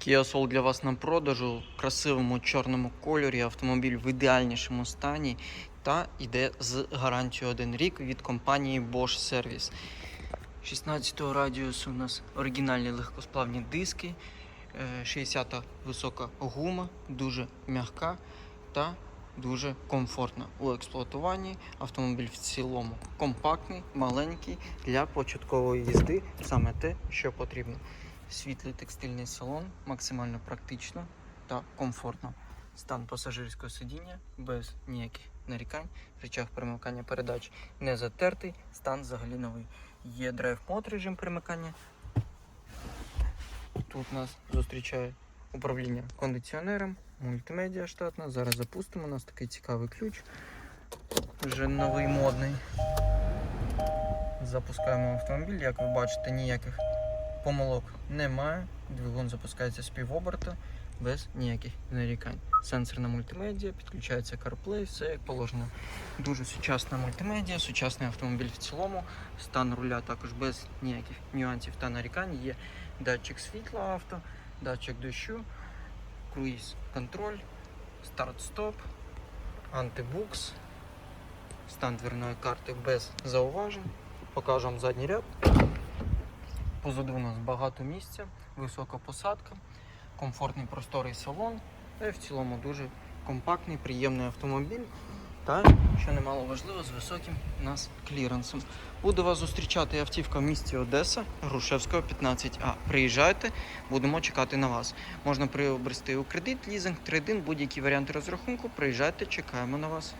Kia Soul для вас на продажу в красивому чорному кольорі. Автомобіль в ідеальнішому стані та йде з гарантією 1 рік від компанії Bosch Service. 16-го радіусу у нас оригінальні легкосплавні диски, е, 60-та висока гума, дуже м'яка та дуже комфортна у експлуатуванні. Автомобіль в цілому компактний, маленький для початкової їзди. Саме те, що потрібно. Світлий текстильний салон, максимально практично та комфортно. Стан пасажирського сидіння без ніяких нарікань. Речах перемикання передач не затертий, стан взагалі новий. Є драйв-мод режим перемикання. Тут нас зустрічає управління кондиціонером, мультимедіа штатна. Зараз запустимо. У нас такий цікавий ключ. Вже новий модний. Запускаємо автомобіль. Як ви бачите, ніяких помилок немає. Двигун запускається з півоберта без ніяких нарікань. Сенсорна мультимедіа, підключається CarPlay, все як положено. Дуже сучасна мультимедіа, сучасний автомобіль в цілому. Стан руля також без ніяких нюансів та нарікань. Є датчик світла авто, датчик дощу, круїз контроль, старт-стоп, антибукс, стан дверної карти без зауважень. Покажу вам задній ряд. Позаду у нас багато місця, висока посадка, комфортний просторий салон. Й в цілому дуже компактний, приємний автомобіль. Та, що немало важливо, з високим у нас кліренсом. Буду вас зустрічати автівка в місті Одеса, Грушевського, 15А. Приїжджайте, будемо чекати на вас. Можна приобрести у кредит, лізинг, трейдин, будь-які варіанти розрахунку. Приїжджайте, чекаємо на вас.